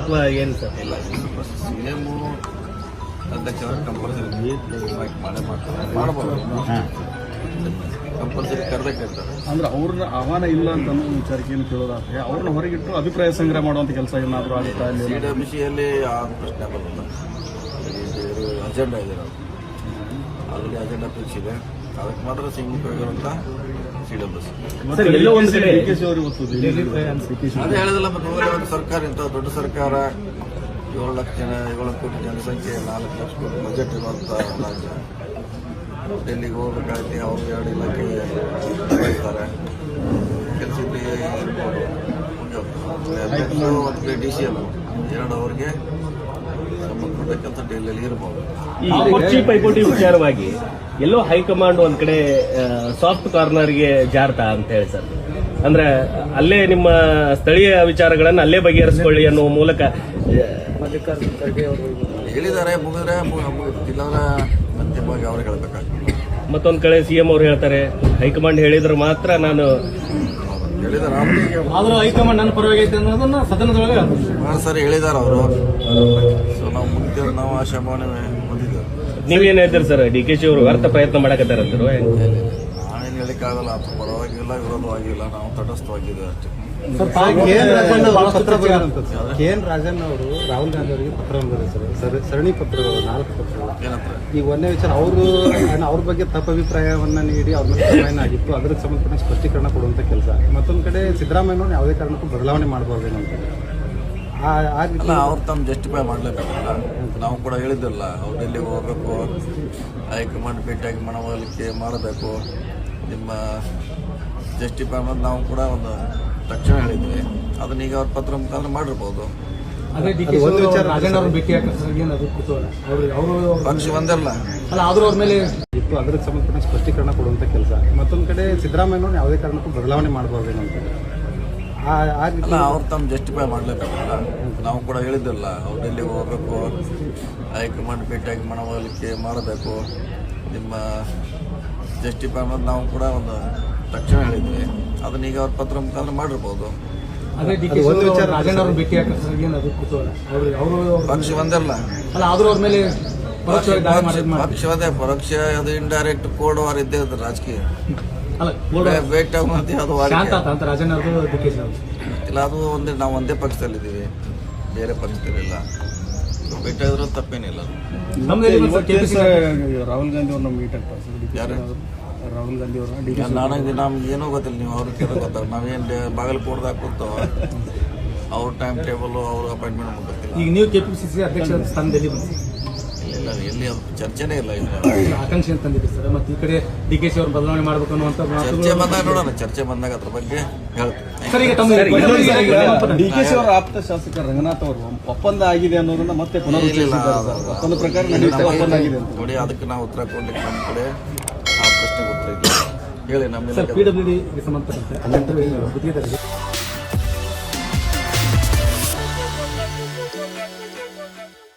ಅಥವಾ ಏನು ಸರ್ ಇಲ್ಲ ಸಿಎಂ ಅಧ್ಯಕ್ಷರ ಕಂಪಲ್ಸರಿ ಮಾಡೇ ಮಾಡ್ತಾರೆ ಮಾಡ್ಬೋದು ಕಂಪಲ್ಸರಿ ಕರೆದೇ ಕರೀತಾರೆ ಅಂದ್ರೆ ಅವ್ರನ್ನ ಆಹ್ವಾನ ಇಲ್ಲ ಅಂತ ಅನ್ನೋ ವಿಚಾರಕ್ಕೆ ಏನು ಕೇಳೋದಾದ್ರೆ ಅವ್ರನ್ನ ಹೊರಗಿಟ್ಟು ಅಭಿಪ್ರಾಯ ಸಂಗ್ರಹ ಮಾಡುವಂತ ಕೆಲಸ ಏನಾದರೂ ಆಗುತ್ತಾ ಸಿ ಡಬ್ಲ್ಯೂ ಸಿಯಲ್ಲಿ ಆ ಪ್ರಶ್ನೆ ಬರೋಲ್ಲ ಅಜೆಂಡಾ ಇದೆ ಆಲ್ರೆಡಿ ಅಜೆಂಡಾ ಫಿಕ್ಸ್ ಇದೆ ಅದಕ್ಕೆ ಮಾತ್ರ ಸಿಂಗಿರುವಂತ ಸಿ ಡಬ್ಲ್ಯೂ ಸಿ ಮತ್ತೆ ಎಲ್ಲೋ ಒಂದ್ ಕೆ ಶಿ ಅವರು ಇವತ್ತು ಡಿ ಕೆ ಶಿ ಅದೇ ಹೇಳಿದಲ್ಲ ಮತ್ತೆ ಸರ್ಕಾರ ಇಂಥ ದೊಡ್ಡ ಸರ್ಕಾರ ಏಳು ಲಕ್ಷ ಜನ ಏಳು ಕೋಟಿ ಜನಸಂಖ್ಯೆ ನಾಲ್ಕು ಲಕ್ಷ ಕೋಟಿ ಬಜೆಟ್ ಇರುವಂಥ ರಾಜ್ಯ. ಡೆಲ್ಲಿಗೆ ಹೋಗ್ಬೇಕಾಗಿ ಅವ್ರು ಎರಡು ಇಲಾಖೆ ಬಯಸ್ತಾರೆ. ಕೆಲಸ ಇರ್ಬೋದು ಮುಂದೆ ಹೋಗ್ತಾರೆ. ಅಧ್ಯಕ್ಷರು ಮತ್ತು ಡಿ ಸಿ ಎಲ್ ಎರಡು ಅವ್ರಿಗೆ ಸಂಬಂಧಪಟ್ಟ ಕೆಲಸ ಡೆಲ್ಲಿಯಲ್ಲಿ ಇರ್ಬೋದು. ಪೈಪೋಟಿ ವಿಚಾರವಾಗಿ ಎಲ್ಲೋ ಹೈಕಮಾಂಡ್ ಒಂದ್ ಕಡೆ ಸಾಫ್ಟ್ ಕಾರ್ನರ್ಗೆ ಜಾರ್ತಾ ಅಂತ ಹೇಳಿ ಸರ್. ಅಂದ್ರೆ ಅಲ್ಲೇ ನಿಮ್ಮ ಸ್ಥಳೀಯ ವಿಚಾರಗಳನ್ನು ಅಲ್ಲೇ ಬಗೆಹರಿಸಿಕೊಳ್ಳಿ ಅನ್ನುವ ಮೂಲಕ ಹೇಳಿದ್ದಾರೆ ಮುಗಿದ್ರೆ ಮುಗಿದು ಮತ್ತೆ ಅಂತಿಮವಾಗಿ ಅವ್ರಿಗೆ ಹೇಳ್ಬೇಕಾಗ್ತದೆ. ಮತ್ತೊಂದ್ ಕಡೆ ಸಿಎಂ ಅವ್ರು ಹೇಳ್ತಾರೆ ಹೈಕಮಾಂಡ್ ಹೇಳಿದ್ರೆ ಮಾತ್ರ ನಾನು ಹೇಳಿದಾರೆ ಆದ್ರೂ ಹೈಕಮಾಂಡ್ ನನ್ನ ಪರವಾಗಿ ಐತೆ ಅನ್ನೋದನ್ನ ಸದನದೊಳಗೆ ಸರಿ ಹೇಳಿದಾರೆ ಅವರು. ಸೊ ನಾವು ಮುಂದೆ ನಾವು ಆಶಾಭಾವನೆ ಹೊಂದಿದ್ದೇವೆ. ನೀವೇನ್ ಹೇಳ್ತೀರಿ ಸರ್? ಡಿ ಕೆ ಶಿ ಅವರು ವ್ಯರ್ಥ ಪ್ರಯತ್ನ ಮಾಡಕತ್ತಾರಂತಾರೋ ನಾವೇನು ಹೇಳಿಕ್ಕಾಗಲ್ಲ ಅಥವಾ ಪರವಾಗಿಲ್ಲ ವಿರೋಧವಾಗಿಲ್ಲ ನಾವು ತಟಸ್ಥವಾಗಿದ್ದೇವೆ ಅಷ್ಟೇ. ಕೆ ಎನ್ ರಾಜನ್ ಅವರು ರಾಹುಲ್ ಗಾಂಧಿ ಅವರಿಗೆ ಪತ್ರ ಬರೆದಿದ್ದಾರೆ ಸರ್. ಸರ್- ಸರಣಿ ಪತ್ರಗಳು ನಾಲ್ಕು ಪತ್ರಗಳು. ಏನಂತಾರೆ ಈಗ ಒಂದೇ ವಿಚಾರ ಅವರು ಅವ್ರ ಬಗ್ಗೆ ತಪ್ಪ ಅಭಿಪ್ರಾಯವನ್ನ ನೀಡಿ ಅವ್ರ ಮೇಲೆ ಆಗಿತ್ತು ಅದಕ್ಕೆ ಸಂಬಂಧಪಟ್ಟ ಸ್ಪಷ್ಟೀಕರಣ ಕೊಡುವಂತ ಕೆಲಸ. ಮತ್ತೊಂದ್ ಕಡೆ ಸಿದ್ದರಾಮಯ್ಯನವ್ರು ಯಾವುದೇ ಕಾರಣಕ್ಕೂ ಬದಲಾವಣೆ ಮಾಡಬಾರ್ದು ಅಂತ ಅಲ್ಲ ಅವ್ರು ತಮ್ಮ ಜಸ್ಟಿಫೈ ಮಾಡ್ಲೇಬೇಕಲ್ಲ. ನಾವು ಕೂಡ ಹೇಳಿದ್ದಲ್ಲ ಅವ್ರು ಡೆಲ್ಲಿಗೆ ಹೋಗ್ಬೇಕು? ಹೈಕಮಾಂಡ್ ಭೇಟಿಯಾಗಿ ಮನವೊಲಿಕೆ ಮಾಡಬೇಕು ನಿಮ್ಮ ಜಸ್ಟಿಫೈ ಅನ್ನೋದು ನಾವು ಕೂಡ ಒಂದು ತಕ್ಷಣ ಹೇಳಿದ್ವಿ. ಅದನ್ನ ಈಗ ಅವ್ರ ಪತ್ರ ಮುಖಾಂತರ ಮಾಡಿರ್ಬೋದು. ಪಕ್ಷ ಒಂದಲ್ಲ. ಅಲ್ಲ ಆದ್ರೂ ಅವ್ರ ಮೇಲೆ ಇತ್ತು ಅದಕ್ಕೆ ಸಂಬಂಧಪಟ್ಟ ಸ್ಪಷ್ಟೀಕರಣ ಕೊಡುವಂತ ಕೆಲಸ. ಮತ್ತೊಂದು ಕಡೆ ಸಿದ್ದರಾಮಯ್ಯನವ್ರು ಯಾವುದೇ ಕಾರಣಕ್ಕೂ ಬದಲಾವಣೆ ಮಾಡಬಾರ್ದೇನೋ ಅಂತ ಅವ್ರು ತಮ್ಮ ಜಸ್ಟಿಫೈ ಮಾಡ್ಲೇಬೇಕಲ್ಲ. ನಾವು ಕೂಡ ಹೇಳಿದ್ದಲ್ಲ ಅವ್ರು ಡೆಲ್ಲಿಗೆ ಹೋಗಬೇಕು. ಹೈಕಮಾಂಡ್ ಭೇಟಿಯಾಗಿ ಮನವೊಲಿಕೆ ಮಾಡಬೇಕು. ನಿಮ್ಮ ಜಸ್ಟಿಫೈ ಅನ್ನೋದು ನಾವು ಕೂಡ ಒಂದು ತಕ್ಷಣ ಹೇಳಿದ್ವಿ. ಅದನ್ನ ಈಗ ಅವ್ರ ಪತ್ರ ಮುಖಾಂತರ ಮಾಡಿರ್ಬೋದು. ಪಕ್ಷ ಒಂದಲ್ಲ. ಪಕ್ಷ- ಅದೇ ಪಕ್ಷ ಪರೋಕ್ಷ ಅದು ಇಂಡೈರೆಕ್ಟ್ ಕೋಡ್ ವಾರ್ ಇದ್ದೇ ಇರ್ತದೆ ರಾಜಕೀಯ. ಭೇಟಿ ಅದು. ಕೆ ಇಲ್ಲ ಅದು ಒಂದೇ ನಾವು ಒಂದೇ ಪಕ್ಷದಲ್ಲಿದ್ದೀವಿ. ಬೇರೆ ಪಕ್ಷದಲ್ಲಿಲ್ಲ. ಭೇಟಿ ಆದ್ರೂ ತಪ್ಪೇನಿಲ್ಲ ರಾಹುಲ್ ಗಾಂಧಿ ಅವ್ರನ್ನ ಮೀಟ್ ಯಾರು? ರಾಹುಲ್ ಗಾಂಧಿ ಕೆ ನನಗೆ ನಮ್ಗೆ ಏನೂ ಗೊತ್ತಿಲ್ಲ ನೀವು ಅವ್ರಿಗೆ ಕೇಳೋ ಗೊತ್ತಾಗ ನಾವೇನು ಬಾಗಲಕೋಟದಾಗ ಕೂತಾವ ಅವ್ರ ಟೈಮ್ ಟೇಬಲ್ ಅವ್ರ ಅಪಾಯಿಂಟ್ಮೆಂಟ್ ಗೊತ್ತಿಲ್ಲ. ಈಗ ನೀವು ಕೆಪಿಸಿಸಿ ಅಧ್ಯಕ್ಷ ಸ್ಥಾನದಲ್ಲಿ ಇಲ್ಲ ಎಲ್ಲಿ ಅದು ಚರ್ಚೆನೇ ಇಲ್ಲ ಇಲ್ಲ ಆಕಾಂಕ್ಷೆ ಅಂತಂದಿದೆ ಸರ್. ಮತ್ತೆ ಈ ಕಡೆ ಡಿ ಕೆ ಸಿ ಅವರು ಬದಲಾವಣೆ ಮಾಡಬೇಕು ಅನ್ನುವಂಥ ಚರ್ಚೆ ಬಂದಾಗ ನೋಡೋಣ ಚರ್ಚೆ ಬಂದಾಗ ಅದ್ರ ಬಗ್ಗೆ ಡಿ ಕೆ ಸಿ ಅವರ ಆಪ್ತ ಶಾಸಕ ರಂಗನಾಥ್ ಅವರು ಒಪ್ಪಂದ ಆಗಿದೆ ಅನ್ನೋದನ್ನ ಮತ್ತೆ ಪುನರ್ ಪ್ರಕಾರ ಒಪ್ಪಂದ ಆಗಿದೆ ಅಂತ. ನೋಡಿ ಅದಕ್ಕೆ ನಾವು ಉತ್ತರ ಕೊಡ್ಲಿಕ್ಕೆ ನಮ್ಮ ಕಡೆ ಆ ಪ್ರಶ್ನೆ ಉತ್ತರ ಹೇಳಿ ನಮ್ಮ ಪಿ ಡಬ್ಲ್ಯೂ ಡಿ ಸಂಬಂಧಪಟ್ಟಂತೆ